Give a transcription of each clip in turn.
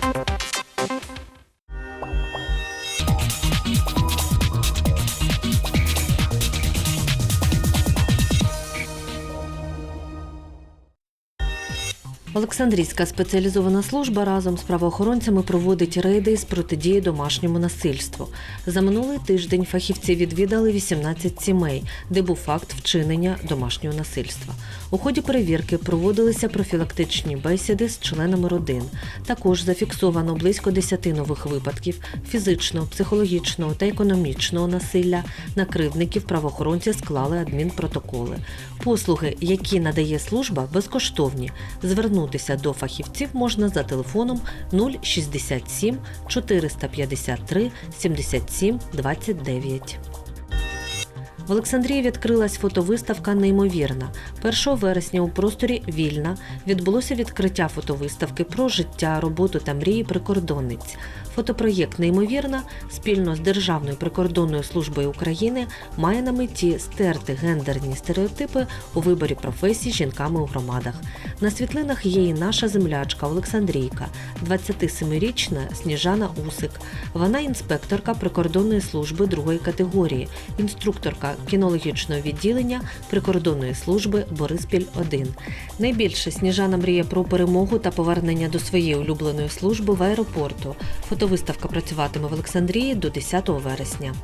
Bye. Олександрійська спеціалізована служба разом з правоохоронцями проводить рейди з протидії домашньому насильству. За минулий тиждень фахівці відвідали 18 сімей, де був факт вчинення домашнього насильства. У ході перевірки проводилися профілактичні бесіди з членами родин. Також зафіксовано близько 10 нових випадків фізичного, психологічного та економічного насилля. На кривдників правоохоронці склали адмінпротоколи. Послуги, які надає служба, безкоштовні. Звернутися до фахівців можна за телефоном 067 453 77 29. В Олександрії відкрилась фотовиставка Неймовірна. 1 вересня у просторі Вільна відбулося відкриття фотовиставки про життя, роботу та мрії прикордонниць. Фотопроєкт Неймовірна спільно з Державною прикордонною службою України має на меті стерти гендерні стереотипи у виборі професій жінками у громадах. На світлинах є і наша землячка Олександрійка, 27-річна Сніжана Усик. Вона інспекторка прикордонної служби другої категорії, інструкторка кінологічного відділення прикордонної служби Бориспіль 1 Найбільше Сніжана мріє про перемогу та повернення до своєї улюбленої служби в аеропорту. Фотовиставка працюватиме в Олександрії до 10 вересня.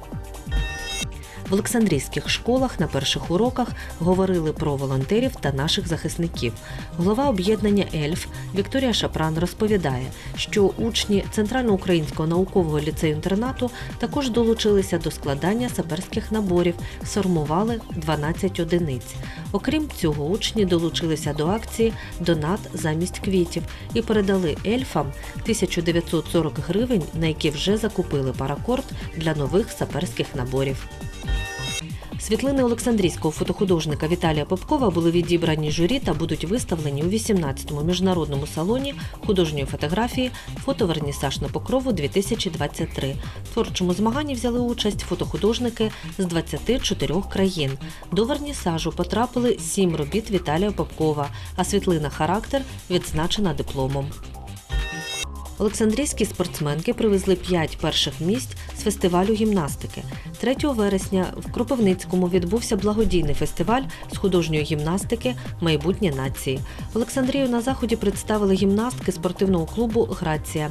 В Олександрійських школах на перших уроках говорили про волонтерів та наших захисників. Голова об'єднання Ельф Вікторія Шапран розповідає, що учні Центральноукраїнського наукового ліцею інтернату також долучилися до складання саперських наборів, сформували 12 одиниць. Окрім цього, учні долучилися до акції Донат замість квітів і передали ельфам 1940 гривень, на які вже закупили паракорд для нових саперських наборів. Світлини Олександрійського фотохудожника Віталія Попкова були відібрані журі та будуть виставлені у 18-му міжнародному салоні художньої фотографії Фотовернісаж на покрову 2023. В творчому змаганні взяли участь фотохудожники з 24 країн. До вернісажу потрапили сім робіт Віталія Попкова, а світлина Характер відзначена дипломом. Олександрійські спортсменки привезли п'ять перших місць з фестивалю гімнастики. 3 вересня в Кропивницькому відбувся благодійний фестиваль з художньої гімнастики Майбутнє нації. Олександрію на заході представили гімнастки спортивного клубу Грація.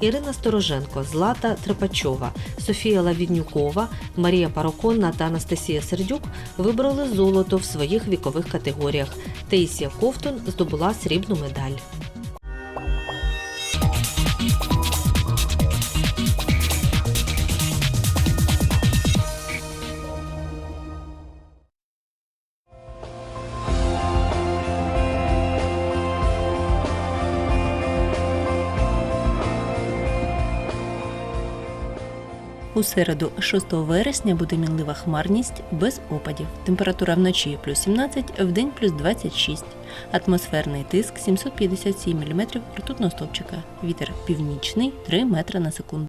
Ірина Стороженко, Злата Трепачова, Софія Лавіднюкова, Марія Пароконна та Анастасія Сердюк вибрали золото в своїх вікових категоріях. Таїсія Ковтун здобула срібну медаль. У середу, 6 вересня, буде мінлива хмарність без опадів. Температура вночі плюс 17, вдень плюс 26. Атмосферний тиск 757 мм ртутного стовпчика. Вітер північний 3 метри на секунду.